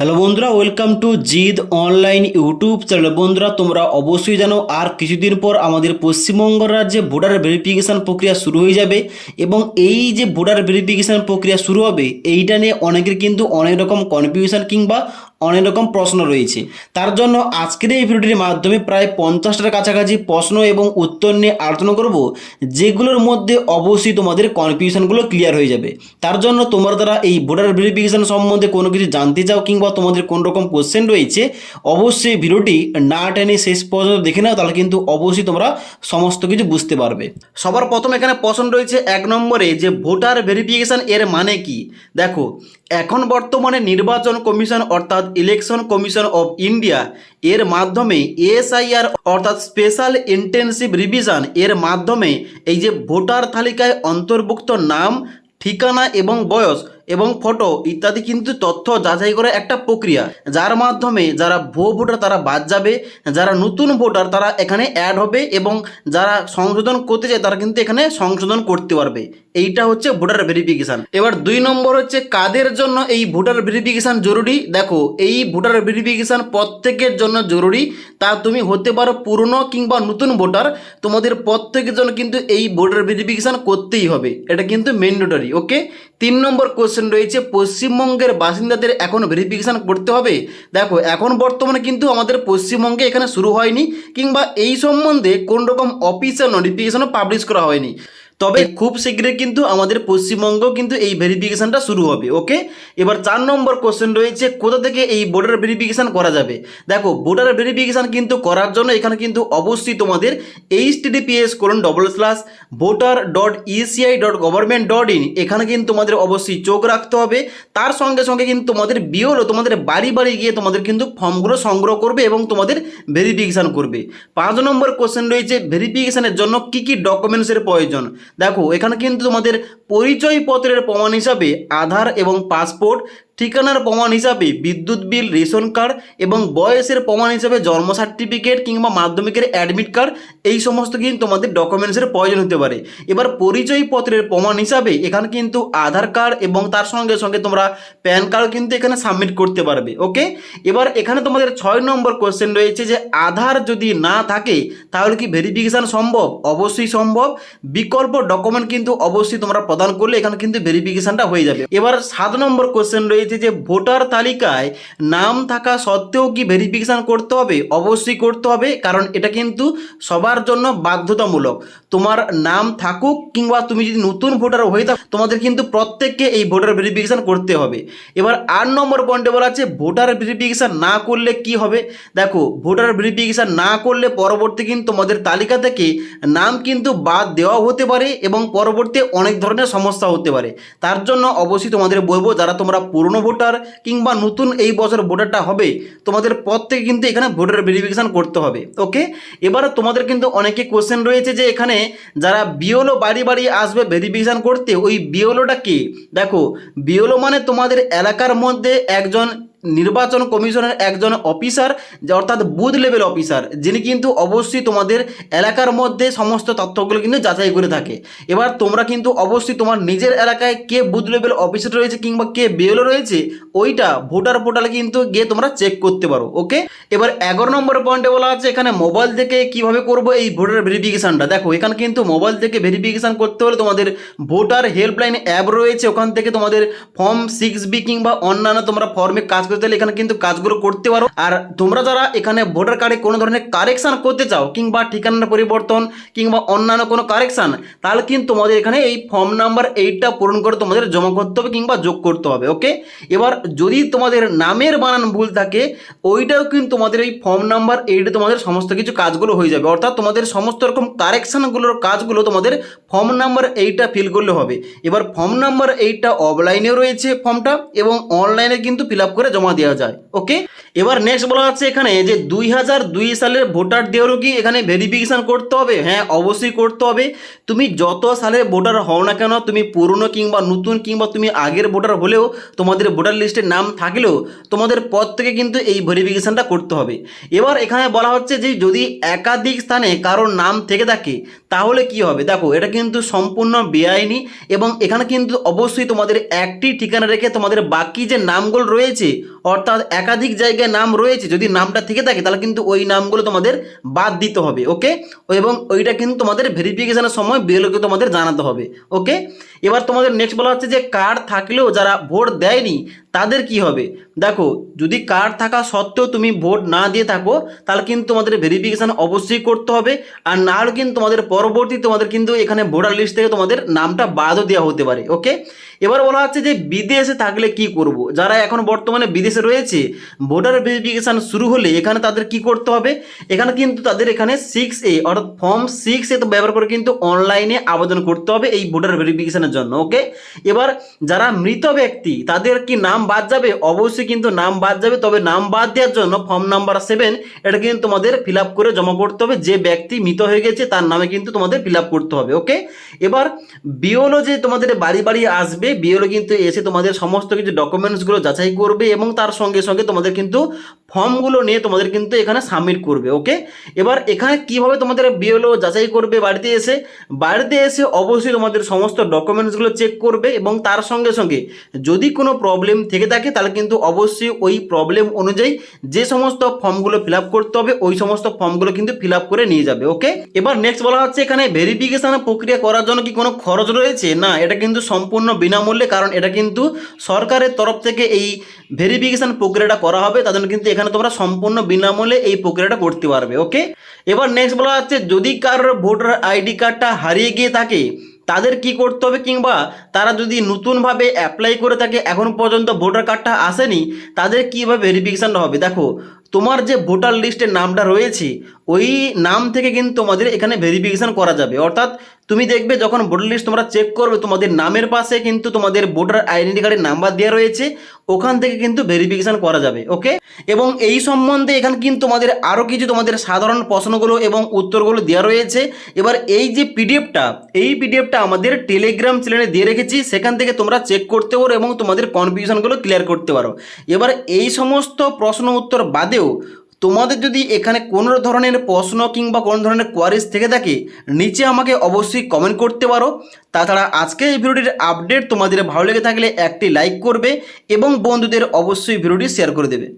Hello বন্ধুরা welcome to জিদ online YouTube channel বন্ধুরা, তোমরা অবশ্যই জানো, আর কিছুদিন পর আমাদের পশ্চিমবঙ্গ রাজ্যে ভোটার ভেরিফিকেশান প্রক্রিয়া শুরু হয়ে যাবে এবং এই যে ভোটার ভেরিফিকেশান প্রক্রিয়া শুরু হবে, এইটা নিয়ে অনেকের কিন্তু অনেক রকম কনফিউশন কিংবা অনেক রকম প্রশ্ন রয়েছে। তার জন্য আজকের এই ভিডিওটির মাধ্যমে প্রায় পঞ্চাশটার কাছাকাছি প্রশ্ন এবং উত্তর নিয়ে আলোচনা করব, যেগুলোর মধ্যে অবশ্যই তোমাদের কনফিউশনগুলো ক্লিয়ার হয়ে যাবে। তার জন্য তোমরা দ্বারা এই ভোটার ভেরিফিকেশন সম্বন্ধে কোনো কিছু জানতে চাও কিংবা তোমাদের কোন রকম কোশ্চেন রয়েছে, অবশ্যই ভিডিওটি না টেনে শেষ পর্যন্ত দেখে নাও, তাহলে কিন্তু অবশ্যই তোমরা সমস্ত কিছু বুঝতে পারবে। সবার প্রথম এখানে প্রশ্ন রয়েছে এক নম্বরে যে ভোটার ভেরিফিকেশন এর মানে কি? দেখো, এখন বর্তমানে নির্বাচন কমিশন অর্থাৎ ইলেকশন কমিশন অফ ইন্ডিয়া এর মাধ্যমে এসআইআর অর্থাৎ স্পেশাল ইন্টেনসিভ রিভিশন এর মাধ্যমে এই যে ভোটার তালিকায় অন্তর্ভুক্ত নাম, ঠিকানা এবং বয়স এবং ফটো ইত্যাদি কিন্তু তথ্য যাচাই করে একটা প্রক্রিয়া। যার মাধ্যমে যারা ভুয়ো ভোটার তারা বাদ যাবে, যারা নতুন ভোটার তারা এখানে অ্যাড হবে এবং যারা সংশোধন করতে চায় তারা কিন্তু এখানে সংশোধন করতে পারবে। এইটা হচ্ছে ভোটার ভেরিফিকেশান এবার দুই নম্বর হচ্ছে কাদের জন্য এই ভোটার ভেরিফিকেশান জরুরি? দেখো, এই ভোটার ভেরিফিকেশান প্রত্যেকের জন্য জরুরি। তা তুমি হতে পারো পুরনো কিংবা নতুন ভোটার। তোমাদের প্রত্যেকের জন্য কিন্তু এই ভোটার ভেরিফিকেশান করতেই হবে। এটা কিন্তু ম্যান্ডেটরি ওকে তিন নম্বর কোশ্চেন রয়েছে, পশ্চিমবঙ্গের বাসিন্দাদের এখন ভেরিফিকেশান করতে হবে। দেখো, এখন বর্তমানে কিন্তু আমাদের পশ্চিমবঙ্গে এখানে শুরু হয়নি, কিংবা এই সম্বন্ধে কোন রকম অফিসিয়াল নোটিফিকেশানও পাবলিশ করা হয়নি। তবে খুব শীঘ্রই কিন্তু আমাদের পশ্চিমবঙ্গেও কিন্তু এই ভেরিফিকেশানটা শুরু হবে ওকে এবার চার নম্বর কোশ্চেন রয়েছে কোথা থেকে এই ভোটার ভেরিফিকেশান করা যাবে? দেখো ভোটার ভেরিফিকেশান কিন্তু করার জন্য এখানে কিন্তু অবশ্যই তোমাদের এইচ টিডিপিএস করুন double slash voter dot ECI dot government dot in এখানে কিন্তু তোমাদের অবশ্যই চোখ রাখতে হবে। তার সঙ্গে সঙ্গে কিন্তু তোমাদের বিওলো তোমাদের বাড়ি বাড়ি গিয়ে তোমাদের কিন্তু ফর্মগুলো সংগ্রহ করবে এবং তোমাদের ভেরিফিকেশান করবে। পাঁচ নম্বর কোশ্চেন রয়েছে ভেরিফিকেশানের জন্য কী কী ডকুমেন্টসের প্রয়োজন? দেখো এখানে কিন্তু তোমাদের পরিচয়পত্রের প্রমাণ হিসাবে আধার এবং পাসপোর্ট ঠিকানার প্রমাণ হিসাবে বিদ্যুৎ বিল, রেশন কার্ড এবং বয়সের প্রমাণ হিসাবে জন্ম সার্টিফিকেট কিংবা মাধ্যমিকের অ্যাডমিট কার্ড, এই সমস্ত কিন্তু তোমাদের ডকুমেন্টসের প্রয়োজন হতে পারে। এবার পরিচয়পত্রের প্রমাণ হিসাবে এখানে কিন্তু আধার কার্ড এবং তার সঙ্গে সঙ্গে তোমরা প্যান কার্ড কিন্তু এখানে সাবমিট করতে পারবে ওকে এবার এখানে তোমাদের ছয় নম্বর কোয়েশ্চেন রয়েছে যে, আধার যদি না থাকে, তাহলে কি ভেরিফিকেশান সম্ভব? অবশ্যই সম্ভব। বিকল্প ডকুমেন্ট কিন্তু অবশ্যই তোমরা প্রদান করলে এখানে কিন্তু ভেরিফিকেশানটা হয়ে যাবে। এবার সাত নম্বর কোশ্চেন রয়েছে যে ভোটার তালিকায় নাম থাকা সত্ত্বেও কি ভেরিফিকেশান করতে হবে? অবশ্যই করতে হবে, কারণ এটা কিন্তু সবার জন্য বাধ্যতামূলক। তোমার নাম থাকুক কিংবা তুমি যদি নতুন ভোটার হয়ে থাকো, তোমাদের কিন্তু প্রত্যেককে এই ভোটার ভেরিফিকেশান করতে হবে। এবার আট নম্বর পয়েন্টে বলা আছে, ভোটার ভেরিফিকেশান না করলে কি হবে? দেখো, ভোটার ভেরিফিকেশান না করলে পরবর্তী কিন্তু তোমাদের তালিকা থেকে নাম কিন্তু বাদ দেওয়া হতে পারে এবং পরবর্তী অনেক ধরনের সমস্যা হতে পারে। তার জন্য অবশ্যই তোমাদের বলব, যারা তোমরা পুরনো ভোটার কিংবা নতুন এই বছর ভোটারটা হবে, তোমাদের প্রত্যেকে কিন্তু এখানে ভোটার ভেরিফিকেশান করতে হবে ওকে এবার তোমাদের কিন্তু অনেকে কোশ্চেন রয়েছে যে এখানে যারা বিওলো বাড়ি বাড়ি আসবে ভেরিফিকেশান করতে, ওই বিওলোটা কি? দেখো বিওলো মানে তোমাদের এলাকার মধ্যে একজন নির্বাচন কমিশনের একজন অফিসার, যে অর্থাৎ বুথ লেভেল অফিসার, যিনি কিন্তু অবশ্যই তোমাদের এলাকার মধ্যে সমস্ত তথ্যগুলো কিন্তু যাচাই করে থাকে। এবার তোমরা কিন্তু অবশ্যই তোমার নিজের এলাকায় কে বুথ লেভেল অফিসার রয়েছে কিংবা কে বিএলও রয়েছে, ওইটা ভোটার পোর্টালে কিন্তু গিয়ে তোমরা চেক করতে পারো ওকে এবার এগারো নম্বর পয়েন্টে বলা আছে, এখানে মোবাইল থেকে কীভাবে করব এই ভোটার ভেরিফিকেশানটা দেখো, এখানে কিন্তু মোবাইল থেকে ভেরিফিকেশান করতে হলে তোমাদের ভোটার হেল্পলাইন অ্যাপ রয়েছে, ওখান থেকে তোমাদের ফর্ম সিক্স বি কিংবা অন্যান্য তোমরা ফর্মে কাজ করতে হলে এখানে কিন্তু কাজগুলো করতে পারো। আর তোমরা যারা এখানে ভোটার কার্ডে কোনো ধরনের কারেকশান করতে চাও, কিংবা ঠিকানার পরিবর্তন, কিংবা অন্যান্য কোনো কারেকশান, তাহলে কিন্তু তোমাদের এখানে এই ফর্ম নাম্বার এইটটা পূরণ করে তোমাদের জমা করতে হবে কিংবা যোগ করতে হবে, ওকে? এবার যদি তোমাদের নামের বানান ভুল থাকে, ওইটাও কিন্তু তোমাদের এই ফর্ম নাম্বার এইটে তোমাদের সমস্ত কিছু কাজগুলো হয়ে যাবে। অর্থাৎ তোমাদের সমস্ত রকম কারেকশানগুলোর কাজগুলো তোমাদের ফর্ম নাম্বার এইটটা ফিল করলে হবে। এবার ফর্ম নাম্বার এইটটা অফলাইনেও রয়েছে ফর্মটা, এবং অনলাইনে কিন্তু ফিল করে জমা দেওয়া যায় ওকে এবার নেক্সট বলা হচ্ছে এখানে যে দুই হাজার দুই সালের ভোটার দেওয়ারও কি এখানে ভেরিফিকেশান করতে হবে? হ্যাঁ অবশ্যই করতে হবে। তুমি যত সালের ভোটার হও না কেন, তুমি পুরনো কিংবা নতুন কিংবা তুমি আগের ভোটার হলেও তোমাদের ভোটার লিস্টে নাম থাকলেও তোমাদের পদ থেকে কিন্তু এই ভেরিফিকেশানটা করতে হবে। এবার এখানে বলা হচ্ছে যে যদি একাধিক স্থানে কারোর নাম থেকে থাকে, তাহলে কি হবে? দেখো, এটা কিন্তু সম্পূর্ণ বেআইনি এবং এখানে কিন্তু অবশ্যই তোমাদের একটি ঠিকানা রেখে তোমাদের বাকি যে নামগুলো রয়েছে অর্থাৎ একাধিক জায়গায় নাম রয়েছে, যদি নামটা থেকে থাকে, তাহলে কিন্তু ওই নামগুলো তোমাদের বাদ দিতে হবে ওকে এবং ওইটা কিন্তু তোমাদের ভেরিফিকেশনের সময় বিএলওকে তোমাদের জানাতে হবে ওকে এবার তোমাদের নেক্সট বলা হচ্ছে যে কার্ড থাকলেও যারা ভোট দেয়নি তাদের কি হবে? দেখো, যদি কার্ড থাকা সত্ত্বেও তুমি ভোট না দিয়ে থাকো, তাহলে কিন্তু তোমাদের ভেরিফিকেশান অবশ্যই করতে হবে। আর না হলে কিন্তু তোমাদের পরবর্তী তোমাদের কিন্তু এখানে ভোটার লিস্ট থেকে তোমাদের নামটা বাদও দেওয়া হতে পারে ওকে এবার বলা হচ্ছে যে বিদেশে থাকলে কি করব? যারা এখন বর্তমানে বিদেশে রয়েছে, ভোটার ভেরিফিকেশান শুরু হলে এখানে তাদের কি করতে হবে? এখানে কিন্তু তাদের এখানে সিক্স এ অর্থাৎ ফর্ম সিক্স এ তো ব্যবহার করে কিন্তু অনলাইনে আবেদন করতে হবে এই ভোটার ভেরিফিকেশানের জন্য ওকে এবার যারা মৃত ব্যক্তি, তাদের কি নাম বাদ যাবে, অবশ্যই কিন্তু নাম বাদ যাবে, তবে নাম বাদ দেওয়ার জন্য ফর্ম নাম্বার সেভেন এটা কিন্তু তোমাদের ফিল করে জমা করতে হবে, যে ব্যক্তি মৃত হয়ে গেছে তার নামে কিন্তু তোমাদের ফিল করতে হবে ওকে এবার বিওলো যে তোমাদের বাড়ি বাড়ি আসবে বিওলো কিন্তু এসে তোমাদের সমস্ত কিছু ডকুমেন্টসগুলো যাচাই করবে এবং তার সঙ্গে সঙ্গে তোমাদের কিন্তু ফর্মগুলো নিয়ে তোমাদের কিন্তু এখানে সাবমিট করবে ওকে এবার এখানে কীভাবে তোমাদের বিওলো যাচাই করবে বাড়িতে এসে? বাড়িতে এসে অবশ্যই তোমাদের সমস্ত ডকুমেন্টসগুলো চেক করবে এবং তার সঙ্গে সঙ্গে যদি কোনো প্রবলেম থেকে থাকে, তাহলে কিন্তু অবশ্যই ওই প্রবলেম অনুযায়ী যে সমস্ত ফর্মগুলো ফিল করতে হবে, ওই সমস্ত ফর্মগুলো কিন্তু ফিল করে নিয়ে যাবে ওকে এবার নেক্সট বলা হচ্ছে এখানে ভেরিফিকেশন প্রক্রিয়া করার জন্য কি কোনো খরচ রয়েছে? না, এটা কিন্তু সম্পূর্ণ বিনামূল্যে, কারণ এটা কিন্তু সরকারের তরফ থেকে এই ভেরিফিকেশন প্রক্রিয়াটা করা হবে তাদের কিন্তু এখানে তোমরা সম্পূর্ণ বিনামূল্যে এই প্রক্রিয়াটা করতে পারবে ওকে এবার নেক্সট বলা হচ্ছে, যদি কারোর ভোটার আইডি কার্ডটা হারিয়ে গিয়ে থাকে, তাদের কি করতে হবে? কিংবা তারা যদি নতুনভাবে অ্যাপ্লাই করে থাকে, এখন পর্যন্ত ভোটার কার্ডটা আসেনি, তাদের কীভাবে ভেরিফিকেশানটা হবে? দেখো, তোমার যে ভোটার লিস্টের নামটা রয়েছে, ওই নাম থেকে কিন্তু তোমাদের এখানে ভেরিফিকেশান করা যাবে, অর্থাৎ তুমি দেখবে যখন ভোটার লিস্ট তোমরা চেক করবে, তোমাদের নামের পাশে কিন্তু তোমাদের ভোটার আইডেন্টি কার্ডের নাম্বার দেওয়া রয়েছে, ওখান থেকে কিন্তু ভেরিফিকেশান করা যাবে ওকে এবং এই সম্বন্ধে এখানে কিন্তু তোমাদের আরও কিছু তোমাদের সাধারণ প্রশ্নগুলো এবং উত্তরগুলো দেওয়া রয়েছে। এবার এই যে পিডিএফটা এই পিডিএফটা আমাদের টেলিগ্রাম চ্যানেলে দিয়ে রেখেছি, সেখান থেকে তোমরা চেক করতে পারো এবং তোমাদের কনফিউশনগুলো ক্লিয়ার করতে পারো। এবার এই সমস্ত প্রশ্ন উত্তর বাদেও তোমাদের যদি এখানে কোনো ধরনের প্রশ্ন কিংবা কোনো ধরনের কোয়ারিজ থেকে থাকে, নিচে আমাকে অবশ্যই কমেন্ট করতে পারো। তাছাড়া আজকে এই ভিডিওটির আপডেট তোমাদের ভালো লেগে থাকলে একটি লাইক করবে এবং বন্ধুদের অবশ্যই ভিডিওটি শেয়ার করে দেবে।